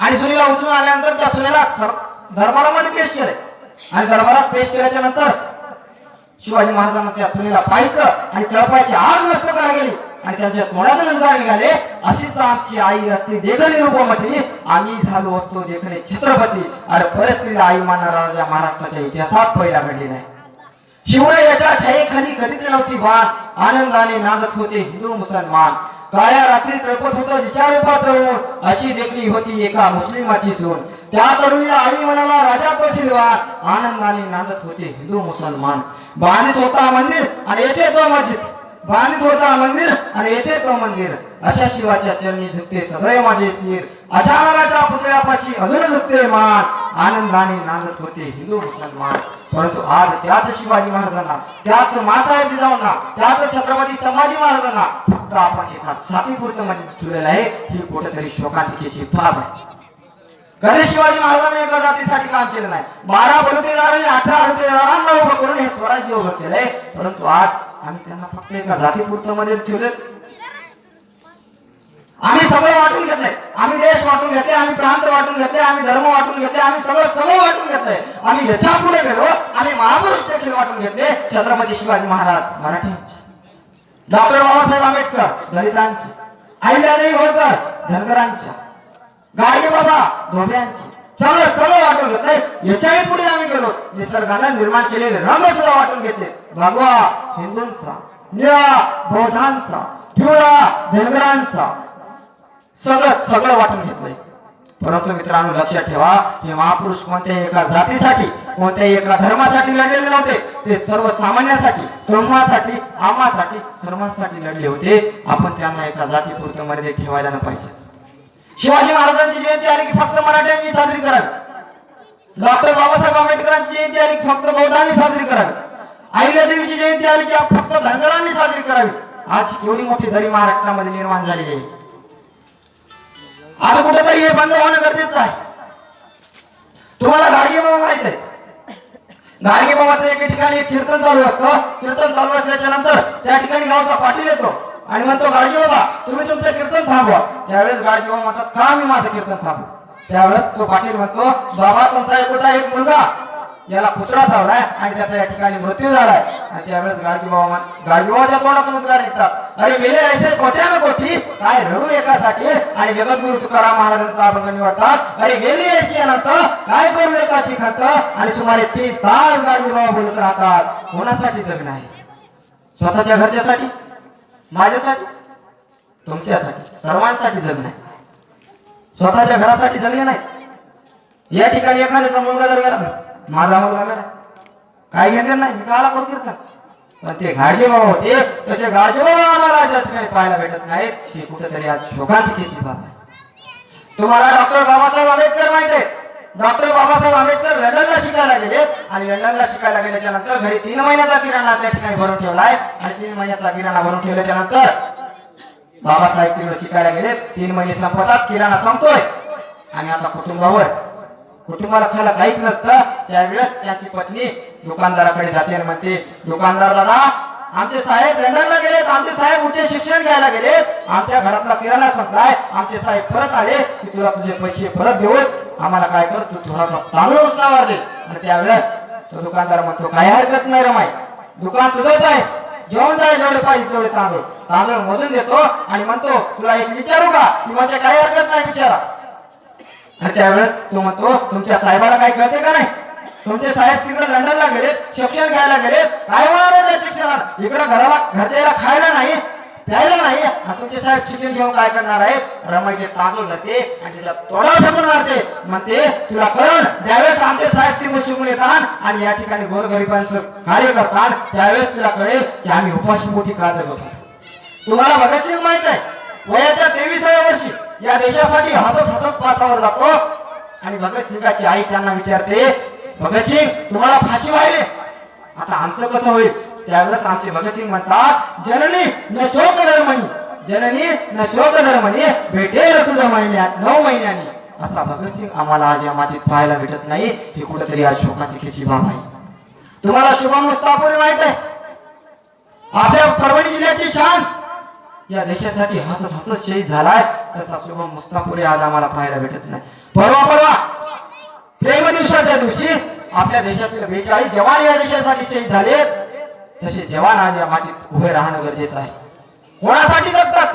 आणि सुनीला उचलून आल्यानंतर त्या सुनेला दरबारामध्ये पेश केले. आणि दरबारात पेश केल्याच्यानंतर शिवाजी महाराजांना त्या सुनीला पाहिलं आणि तळपायची आग नष्ट करायला गेली. आणि त्यांच्या तोंडातून उद्गार निघाले अशीच आमची आई असते देखणे रूपामध्ये. आम्ही झालो असतो देखणे छत्रपती. अरे परिस्थितीला आई मानणारा राजा महाराष्ट्राच्या इतिहासात पहिला घडलेला आहे शिवरायाच्या छायेखाली कधीच नव्हती बाण आनंदाने नांदत होते हिंदू मुसलमान. काळ्या रात्री टळपत होतं विचारूपात राहून अशी देखली होती एका मुस्लिमाची सून. त्या तरुणीला आई म्हणाला राजा तो आनंदाने नांदत होते हिंदू मुसलमान. बांधित होता मंदिर आणि येथे तो मस्जिद. बांधित होता मंदिर आणि येथे तो मंदिर. अशा शिवाच्या चरणी झुकते सगळे माझे शिर अचानकाच्या पुतळ्यापाशी अजून झुकते मान आनंदाने नांदत होते हिंदू मुसलमान परंतु आज त्याच शिवाजी महाराजांना त्याच मासाहेब जिजाऊंना त्याच छत्रपती संभाजी महाराजांना फक्त आपण एका साथीपुरतं म्हणजे मध्ये ठेवलेलं आहे. ही कुठेतरी शोकांतिकेची बाब आहे. कधी शिवाजी महाराजांनी एका जातीसाठी काम केलं नाही? बारा बलुतेदारांनी अठरा बलुतेदारांना उभं करून हे स्वराज्य उभं केलंय. परंतु आज आम्ही त्यांना फक्त एका जातीपुरतं म्हणजे मध्ये ठेवलेच आम्ही सगळं वाटून घेतलंय आम्ही देश वाटून घेतले आम्ही प्रांत वाटून घेतले आम्ही धर्म वाटून घेतले आम्ही सगळं सगळं वाटून घेतलंय. आम्ही याच्यापुढे गेलो आम्ही महापुरुष देखील वाटून घेतले. छत्रपती शिवाजी महाराज मराठी. डॉक्टर बाबासाहेब आंबेडकर दलितांची. अहिल्यादेवी होळकर धनगरांच्या गाडगे बाबा धोब्यांची. सगळं सगळं वाटून घेतलंय. याच्याही पुढे आम्ही गेलो. निसर्गानं निर्माण केलेले रंग सुद्धा वाटून घेतले. भगवा हिंदूंचा निळा बौद्धांचा पिवळा धनगरांचा. सगळं सगळं वाटून घेतलंय. परंतु मित्रांनो लक्षात ठेवा हे महापुरुष कोणत्याही एका जातीसाठी कोणत्याही एका धर्मासाठी लढलेले नव्हते. ते सर्वसामान्यासाठी समूहासाठी आम्हासाठी सर्वांसाठी लढले होते. आपण त्यांना एका जातीपुरतं मर्यादित ठेवायला न पाहिजे. शिवाजी महाराजांची जयंती आली की फक्त मराठ्यांनी साजरी करावी. डॉक्टर बाबासाहेब आंबेडकरांची जयंती आली की फक्त बौद्धांनी साजरी करावी. अहिल्यादेवीची जयंती आली की फक्त धनगरांनी साजरी करावी. आज एवढी मोठी दरी महाराष्ट्रामध्ये निर्माण झालेली आहे. आता कुठेतरी हे बंद होणं गरजेचं आहे. तुम्हाला गाडगे बाबा माहीत आहे. गाडगे बाबाचं एका ठिकाणी कीर्तन चालू असतं. कीर्तन चालू असल्याच्या नंतर त्या ठिकाणी गावचा पाटील येतो आणि म्हणतो गाडगे बाबा तुम्ही तुमचं कीर्तन थांबवा. त्यावेळेस गाडगे बाबा म्हणतात का मी माझं कीर्तन थांबू? त्यावेळेस तो पाटील म्हणतो बाबा तुमचा एक मुलगा याला पुतळा चावलाय आणि त्याचा या ठिकाणी मृत्यू झालाय. आणि त्यावेळेस गाडगी बाबा तोंडातून उद्गार निघतात. अरे मेले ऐसे कोट्यानं कोटी काय रडू एकासाठी? आणि जगद्गुरु तुकाराम महाराजांचा अभंग निवडतात अरे गेली ऐशी अनंत काय करू एकाची खत आणि सुमारे तीन तास गाडगी बोलत राहतात. कोणासाठी जगणं आहे स्वतःच्या घरच्यासाठी? माझ्यासाठी? तुमच्यासाठी. सर्वांसाठी जगणं आहे स्वतःच्या घरासाठी जगले नाही. या ठिकाणी एखाद्याचा मुलगा जर मेला माझा मुलगा मेला. काय घेतलं नाही? मी काला करू कीर्तन ते गाडगे बाबा होते. तसे गाडगे बाबा आम्हाला ठिकाणी पाहायला भेटत नाहीत ही कुठेतरी आज शोकांतिकेची बाब आहे. तुम्हाला डॉक्टर बाबासाहेब आंबेडकर माहिती आहे? डॉक्टर बाबासाहेब आंबेडकर लंडनला शिकायला गेले. आणि लंडनला शिकायला गेल्याच्यानंतर घरी तीन महिन्याचा किराणा त्या ठिकाणी भरून ठेवलाय. आणि तीन महिन्याचा किराणा भरून ठेवल्याच्या नंतर बाबासाहेब तिकडे शिकायला गेले. तीन महिने संपतात किराणा संपतोय. आणि आता कुटुंबावर कुटुंबाला खायला काहीच नसतं. त्यावेळेस त्याची पत्नी दुकानदाराकडे जाते आणि म्हणते दुकानदाराला ना आमचे साहेब लंडनला गेलेत. आमचे साहेब उच्च शिक्षण घ्यायला गेलेत. आमच्या घरातला किराणा संपलाय. आमचे साहेब परत आले. की तुला तुझे पैसे परत देऊन आम्हाला काय कर तू थोडासा तांदूळ उष्णावर दे आणि त्यावेळेस तो दुकानदार म्हणतो काय हरकत नाही रमाई दुकान तुझंच आहे. घेऊन जाय जेवढे पाहिजे तेवढे तांदूळ. तांदूळ मोजून देतो आणि म्हणतो तुला एक विचारू का? की म्हणते काही हरकत नाही विचारा आणि त्यावेळेस तो म्हणतो तुमच्या साहेबाला काही कळते का नाही? तुमचे साहेब तिकडे लंडनला गेले शिक्षण घ्यायला गेले काय होणार आहे शिक्षणात इकडे घराला घरच्याला खायला नाही प्यायला नाही. हा तुमचे साहेब शिक्षण घेऊन काय करणार आहेत? रमाईचे तांदूळ जाते आणि तिला तोडा फेकून मारते. म्हणते तुला कळण ज्यावेळेस आमचे साहेब ती शिकून येतात आणि या ठिकाणी गोरगरिबांचं कार्य करतात त्यावेळेस तुला कळेल की आम्ही उपाशी मोठी का जगत होतो. तुम्हाला भगतसिंग माहीत आहे? वयाच्या तेवीसाव्या वर्षी या देशासाठी हसत हसत पासावर जातो. आणि भगतसिंगाची आई त्यांना विचारते भगतसिंग तुम्हाला फाशी व्हायले. आता आमचं कसं होईल? त्यावेळेस आमचे भगतसिंग म्हणतात जननी न शोक धर्मणी जननी न शोक धर्मणी भेटेल तुझ्या महिन्यात नऊ महिन्यांनी. असा भगतसिंग आम्हाला आज या मातीत पाहायला भेटत नाही. ही कुठेतरी आज शोकाची बाब आहे. तुम्हाला शुभम मुस्तापुरी माहीत आहे. आपल्या परभणी जिल्ह्याची शान या देशासाठी हसत हसत शहीद झालाय. तसा शुभम मुस्तापुरे आज आम्हाला पाहायला भेटत नाही. परवा परवा प्रेम दिवसाच्या दिवशी आपल्या देशातील बेचाळीस जवान या देशासाठी शहीद झाले तसे जवान आज या मातीत उभे राहणं गरजेचं आहे. कोणासाठी जगतात